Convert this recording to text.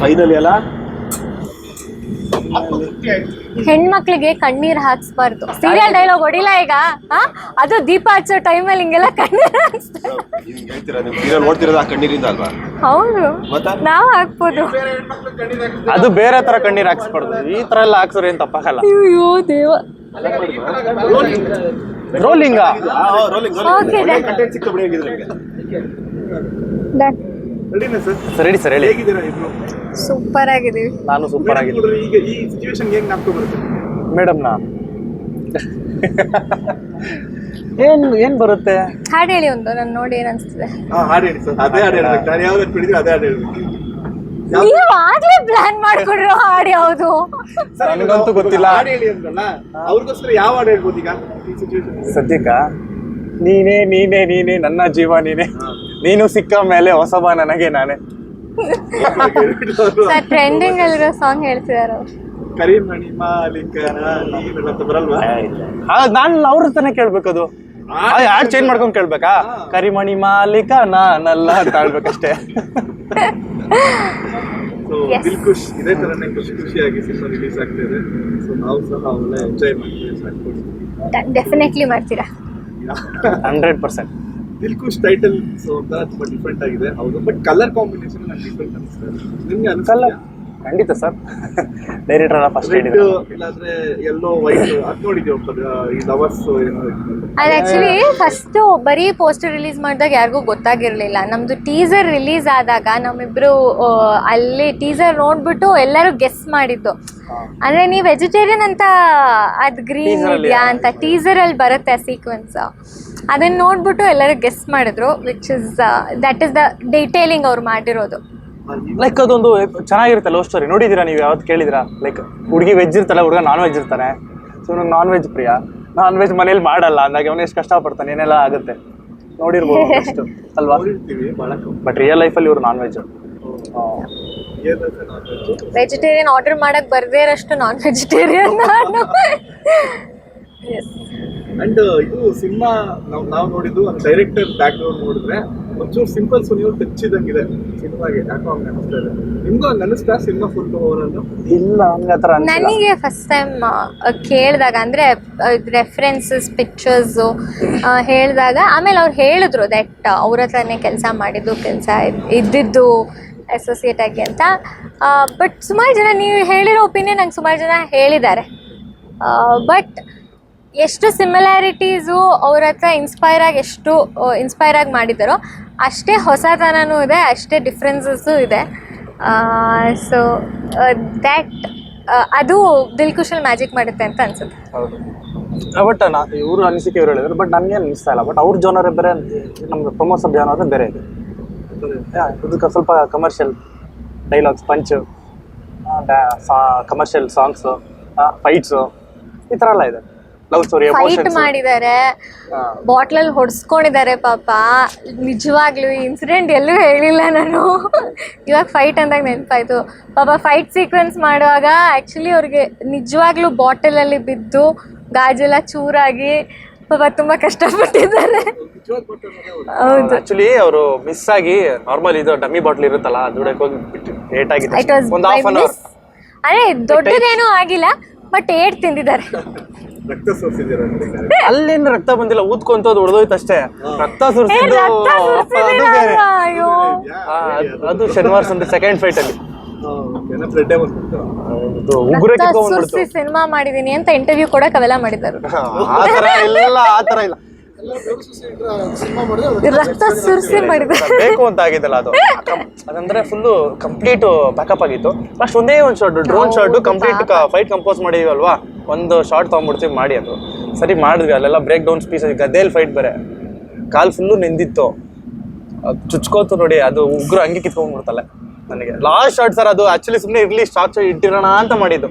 Finally ಅಲ್ಲ? ಹೆಣ್ಮಕ್ಳಿಗೆ ಕಣ್ಣೀರ್ ಹಾಕ್ಸ್ಬಾರ್ದು. ಸೀರಿಯಲ್ ಡೈಲಾಗ್ ಹೊಡಿಲ್ಲ ಈಗ? ಅದು ದೀಪ ಹಚ್ಚೋ ಅಲ್ಲಿ ಹಿಂಗೆಲ್ಲ ಕಣ್ಣೀರ್ ಹಾಕ್ಸ್ತಾರೆ ಹೌದು. ನಾವ್ ಹಾಕ್ಬೋದು. ಅದು ಬೇರೆ ತರ ಕಣ್ಣೀರ್ ಹಾಕ್ಸ್ಬಾರ್ದು. ಈ ತರ ಎಲ್ಲ ಹಾಕ್ಸೋರು ಏನ್ ತಪ್ಪಾಗಲ್ಲ. ಅಯ್ಯೋ ದೇವ. ರೋಲಿಂಗ ರೋಲಿಂಗ್ ರೆಡಿನಾ ಸರ್? ಸರಿ ಸರ್ ಹೇಳಿ. ಹೇಗಿದ್ದೀರಾ ಇಬ್ರು? ಸೂಪರ್ ಆಗಿದೀವಿ ನಾನು ಸೂಪರ್ ಆಗಿದ್ದೀನಿ. ನೋಡ್ರಿ ಈಗ ಈ ಸಿಚುವೇಶನ್ ಹೆಂಗ್ ನಾಪ್ಕೊ ಬರುತ್ತೆ? ಮೇಡಮ್ ನಾ. ಏನ್ ಏನ್ ಬರುತ್ತೆ? ಹಾಡು ಹೇಳಿ ಒಂದು ನಾನು ನೋಡಿ ಏನ್ ಅನ್ಸ್ತಿದೆ. ಹಾ ಹಾಡು ಹೇಳಿ ಸರ್. ಅದೇ ಹಾಡು ಹೇಳ್ಬೇಕು. ನಾನು ಯಾವ್ದು ಬಿಡಿದ್ರೆ ಅದೇ ಹಾಡು ಹೇಳ್ಬೇಕು. ನೀವು ಆಗ್ಲೇ ಪ್ಲಾನ್ ಮಾಡ್ಕೊಂಡ್ರು ಹಾಡು ಯಾವುದು? ಸರ್, ನನಗಂತೂ ಗೊತ್ತಿಲ್ಲ. ಹಾಡು ಹೇಳಿ ಅಂದ್ರಲ್ಲ ಅವ್ರಿಗೋಸ್ಕರ ಯಾವ ಹಾಡು ಹೇಳ್ಬೋದು ಈಗ ಈ ಸಿಚುವೇಶನ್ ಸದ್ಯಕ್ಕ? ನೀನೇ ನೀನೇ ನೀನೇ ನನ್ನ ಜೀವ ನೀನೇ. ನೀನು ಸಿಕ್ಕ ಮೇಲೆ ಹೊಸಬ ನನಗೆ ನಾನೇ. ಸರ್ ಟ್ರೆಂಡಿಂಗ್ ಅಲ್ಲಿರೋ ಸಾಂಗ್ ಹೇಳ್ತಿದಾರೆ ಕರಿಮಣಿ ಮಾಲೀಕ ಅಂತ ಬರಲ್ವಾ ನಾನು ಅವ್ರ ತಾನೇ ಕೇಳ್ಬೇಕು ಅದು ಯಾರು ಚೇಂಜ್ ಮಾಡ್ಕೊಂಡು ಕೇಳ್ಬೇಕಾ? ಕರಿಮಣಿ ಮಾಲೀಕ ನಾನಲ್ಲ ಅಂತ ಹೇಳ್ಬೇಕಷ್ಟೇ. So Yes. ದಿಲ್ ಖುಷ್ ಇದೇ ತರನೇ ಖುಷಿ ಖುಷಿಯಾಗಿ ಸಿನಿಮಾ ರಿಲೀಸ್ ಆಗ್ತಾ ಇದೆ ಸೊ ನಾವು ಸಹ ಅವೆಲ್ಲ ಎಂಜಾಯ್ ಮಾಡ್ತೀವಿ ಸಾಕು. ಡೆಫಿನೆಟ್ಲಿ ಮಾಡ್ತೀರಾ? Hundred percent. Dil Khush title so ಒಂಥರ ತುಂಬಾ ಡಿಫ್ರೆಂಟ್ ಆಗಿದೆ. ಹೌದು ಬಟ್ ಕಲರ್ ಕಾಂಬಿನೇಷನ್ ಡಿಫ್ರೆಂಟ್ ಅನಿಸ್ತದೆ ನಿಮ್ಗೆ ಅನಿಸಲ್ಲ ಖಂಡಿತ ಸರ್. ಡೈರೆಕ್ಟರ್ ಫಸ್ಟ್ ಹೇಳಿದ್ರು ಇಲ್ಲಾಂದ್ರೆ ಎಲ್ಲೋ ವೈಟ್ ಈ ಲವರ್ಸ್. ಅದು ಆಕ್ಚುಲಿ ಫಸ್ಟ್ ಬರೀ ಪೋಸ್ಟರ್ ರಿಲೀಸ್ ಮಾಡಿದಾಗ ಯಾರಿಗೂ ಗೊತ್ತಾಗಿರಲಿಲ್ಲ. ನಮ್ದು ಟೀಸರ್ ರಿಲೀಸ್ ಆದಾಗ ನಮ್ಮಿಬ್ರು ಅಲ್ಲಿ ಟೀಸರ್ ನೋಡ್ಬಿಟ್ಟು ಎಲ್ಲರೂ ಗೆಸ್ ಮಾಡಿದ್ದು. ಅಂದ್ರೆ ನೀವು ವೆಜಿಟೇರಿಯನ್ ಅಂತ ಅದ್ ಗ್ರೀನ್ ಇದೆಯಾ ಅಂತ ಟೀಸರ್ ಅಲ್ಲಿ ಬರುತ್ತೆ ಆ ಸೀಕ್ವೆನ್ಸ್ ಅದನ್ನ ನೋಡ್ಬಿಟ್ಟು ಎಲ್ಲರೂ ಗೆಸ್ ಮಾಡಿದ್ರು which is that is the detailing ಅವ್ರು ಮಾಡಿರೋದು. ಲೈಕ್ ಅದೊಂದು ಚೆನ್ನಾಗಿರುತ್ತೆ ಲವ್ ಸ್ಟೋರಿ ನೋಡಿದೀರಾ ನೀವು ಯಾವತ್ತು ಕೇಳಿದಿರಾ ಲೈಕ್ ಹುಡುಗಿ ವೆಜ್ ಇರ್ತಾಳೆ ಹುಡುಗ ನಾನ್ ವೆಜ್ ಇರ್ತಾನೆ ಸೊ ನಾನು ನಾನ್ ವೆಜ್ ಪ್ರಿಯ. ನಾನ್ ವೆಜ್ ಮನೇಲಿ ಮಾಡಲ್ಲ ಅಂದಾಗ ಅವನು ಎಷ್ಟು ಕಷ್ಟಪಡ್ತಾನೆ ಏನೆಲ್ಲ ಆಗುತ್ತೆ? ನೋಡಿರ್ಬೋದು ಅಷ್ಟು ಅಲ್ವಾ. ಬಟ್ ರಿಯಲ್ ಲೈಫಲ್ಲಿ ಇವ್ರು ನಾನ್ ವೆಜ್. ವೆಜಿಟೇರಿಯನ್ ಆರ್ಡರ್ ಮಾಡಕ್ ಬರ್ದೇ ಇರಷ್ಟು ನಾನ್. ವೆಜಿಟೇರಿಯನ್ ನಾನು ಅಂಡ್ ಇದು ಸಿನಿಮಾ ನಾವು ನಾವು ನೋಡಿದ್ದು ಒಂದು ಡೈರೆಕ್ಟರ್ ಬ್ಯಾಕ್ ಗ್ರೌಂಡ್ ನೋಡಿದ್ರೆ ಒಂಚೂರು ಸಿಂಪಲ್ ಸುನಿಯೋ ಟಚ್ ಇದಂಗಿದೆ ಸಿನಿಮಾಗೆ. ಯಾಕೋ ಹಂಗೆ ಅನಿಸ್ತಾ ಇದೆ. ನಿಮ್ಗೂ ಹಂಗೆ ಅನಿಸ್ತಾ ಸಿನಿಮಾ ಫುಲ್ ಓವರ್ ಇಲ್ಲ ಹಂಗೆ ಆ ಥರ ಅನ್ಸಿಲ್ಲ ನನಗೆ ಫಸ್ಟ್ ಟೈಮ್ ಕೇಳಿದಾಗ ಅಂದರೆ ರೆಫರೆನ್ಸಸ್ ಪಿಕ್ಚರ್ಸು ಹೇಳಿದಾಗ ಆಮೇಲೆ ಅವ್ರು ಹೇಳಿದ್ರು ದಟ್ ಅವ್ರ ಹತ್ರನೇ ಕೆಲಸ ಮಾಡಿದ್ದು ಕೆಲಸ ಇದ್ದಿದ್ದು ಅಸೋಸಿಯೇಟ್ ಆಗಿ ಅಂತ. ಬಟ್ ಸುಮಾರು ಜನ ನೀವು ಹೇಳಿರೋ ಒಪಿನಿಯನ್ ನಂಗೆ ಸುಮಾರು ಜನ ಹೇಳಿದ್ದಾರೆ. ಬಟ್ ಎಷ್ಟು ಸಿಮಿಲ್ಯಾರಿಟೀಸು ಅವ್ರ ಹತ್ರ ಇನ್ಸ್ಪೈರ್ ಆಗಿ ಎಷ್ಟು ಇನ್ಸ್ಪೈರ್ ಆಗಿ ಮಾಡಿದ್ದಾರೋ ಅಷ್ಟೇ ಹೊಸತನನೂ ಇದೆ, ಅಷ್ಟೇ ಡಿಫ್ರೆನ್ಸಸ್ಸು ಇದೆ. ಸೊ ದ್ಯಾಟ್ ಅದು ದಿಲ್ ಖುಷಲ್ ಮ್ಯಾಜಿಕ್ ಮಾಡುತ್ತೆ ಅಂತ ಅನ್ಸುತ್ತೆ. ಬಟ್ ನಾ, ಇವರು ಅನಿಸಿಕೆ ಇವ್ರು ಹೇಳಿದ್ರು ಬಟ್ ನನಗೆ ಅನಿಸ್ತಾ ಇಲ್ಲ. ಬಟ್ ಅವ್ರ ಜೋನರೇ ಬೇರೆ, ನಮ್ಗೆ ಸಬ್ ಜಾನರೇ ಬೇರೆ ಇದೆ. ಇದಕ್ಕೆ ಸ್ವಲ್ಪ commercial dialogues punch commercial songs fights ಈ ಥರ ಎಲ್ಲ ಇದೆ. ಲವ್ ಸ್ಟೋರಿ ಫೈಟ್ ಮಾಡಿದ್ದಾರೆ ಬಾಟ್ಲಲ್ಲಿ ಹೊಡ್ಸ್ಕೊಂಡಿದ್ದಾರೆ ಪಾಪ. ನಿಜವಾಗ್ಲೂ ಇನ್ಸಿಡೆಂಟ್ ಎಲ್ಲೂ ಹೇಳಿಲ್ಲ ನಾನು. ಇವಾಗ ಫೈಟ್ ಅಂದಾಗ ನೆನಪಾಯ್ತು. ಪಾಪ ಫೈಟ್ ಸೀಕ್ವೆನ್ಸ್ ಮಾಡುವಾಗ ಆ್ಯಕ್ಚುಲಿ ಅವ್ರಿಗೆ ನಿಜವಾಗ್ಲೂ ಬಾಟಲಲ್ಲಿ ಬಿದ್ದು ಗಾಜೆಲ್ಲ ಚೂರಾಗಿ ಪಾಪ ತುಂಬಾ ಕಷ್ಟಪಟ್ಟಿದ್ದಾರೆ. ಹೌದು. ಆಕ್ಚುಲಿ ಅವರು ಮಿಸ್ ಆಗಿ ನಾರ್ಮಲ್ ಇದು ಡಮ್ಮಿ ಬಾಟ್ಲ್ ಇರುತ್ತಲ್ಲ ದುಡಕ್ಕೆ ಹೋಗಿ ಲೇಟ್ ಇಟ್ ವಾಸ್ ಒಂದು ಹಾಫ್ ಅನ್ ಅವರ್ ಅದೇ ದೊಡ್ಡದೇನೂ ಆಗಿಲ್ಲ ಬಟ್ ಏಟ್ ತಿಂದಿದ್ದಾರೆ. ರಕ್ತ ಅಲ್ಲೇನು ರಕ್ತ ಬಂದಿಲ್ಲ ಊದ್ಕೊಂತ ಹೊಡೆದೋಯ್ತು ಅಷ್ಟೇ. ರಕ್ತ ಸುರಿಸಿದ್ದು ಅದು ಬೇರೆ. ಅಯ್ಯೋ. ಆ, ಅದು- ಅದು ಶನಿವಾರ ಸಂಜೆ ಸೆಕೆಂಡ್ ಫೈಟ್ ಅಲ್ಲಿ. ಬ್ಲಡ್ ಬಂದ್ಬಿಟ್ಟು ಅದು ಉಗುರ ರಕ್ತ ಕಿತ್ಕೊಂಡ್ಬಿಡ್ತು ಸುರಿಸಿ ಸಿನಿಮಾ ಮಾಡಿದೀನಿ ಅಂತ ಇಂಟರ್ವ್ಯೂ ಕೊಡಕ್ ಅವೆಲ್ಲ ಮಾಡಿದ್ದಾರೆ. ಆ ತರ ಇಲ್ಲ ಆ ತರ ಇಲ್ಲ. ರಕ್ತ ಸುರಿಸಿ ಬೇಕು ಅಂತ ಆಗಿದ್ದಲ್ಲ ಅದು. ಅದಂದ್ರೆ ಫುಲ್ಲು ಕಂಪ್ಲೀಟ್ ಬ್ಯಾಕಪ್ ಆಗಿತ್ತು. ಫಸ್ಟ್ ಒಂದೇ ಒಂದು shot drone shot complete fight compose ಮಾಡಿದೀವಲ್ವಾ? ಒಂದು ಶಾರ್ಟ್ ತೊಗೊಂಡ್ಬಿಡ್ತೀವಿ ಮಾಡಿ ಅದು. ಸರಿ ಮಾಡಿದ್ವಿ. ಅಲ್ಲೆಲ್ಲ ಬ್ರೇಕ್ ಡೌನ್ ಸ್ಪೀಸ್ ಗದ್ದೆಯಲ್ಲಿ ಫೈಟ್ ಬೇರೆ. ಕಾಲ್ ಫುಲ್ಲು ನೆಂದಿತ್ತು. ಚುಚ್ಕೋತು ನೋಡಿ ಅದು ಉಗ್ರು ಹಂಗೆ ಕಿತ್ಕೊಂಡ್ಬಿಡ್ತಲ್ಲ ನನಗೆ. ಲಾಸ್ಟ್ ಶಾರ್ಟ್ ಸರ್ ಅದು ಆಕ್ಚುಲಿ ಸುಮ್ಮನೆ ಇರ್ಲಿ ಶಾರ್ಟ್ ಇಟ್ಟಿರೋಣ ಅಂತ ಮಾಡಿದ್ದು.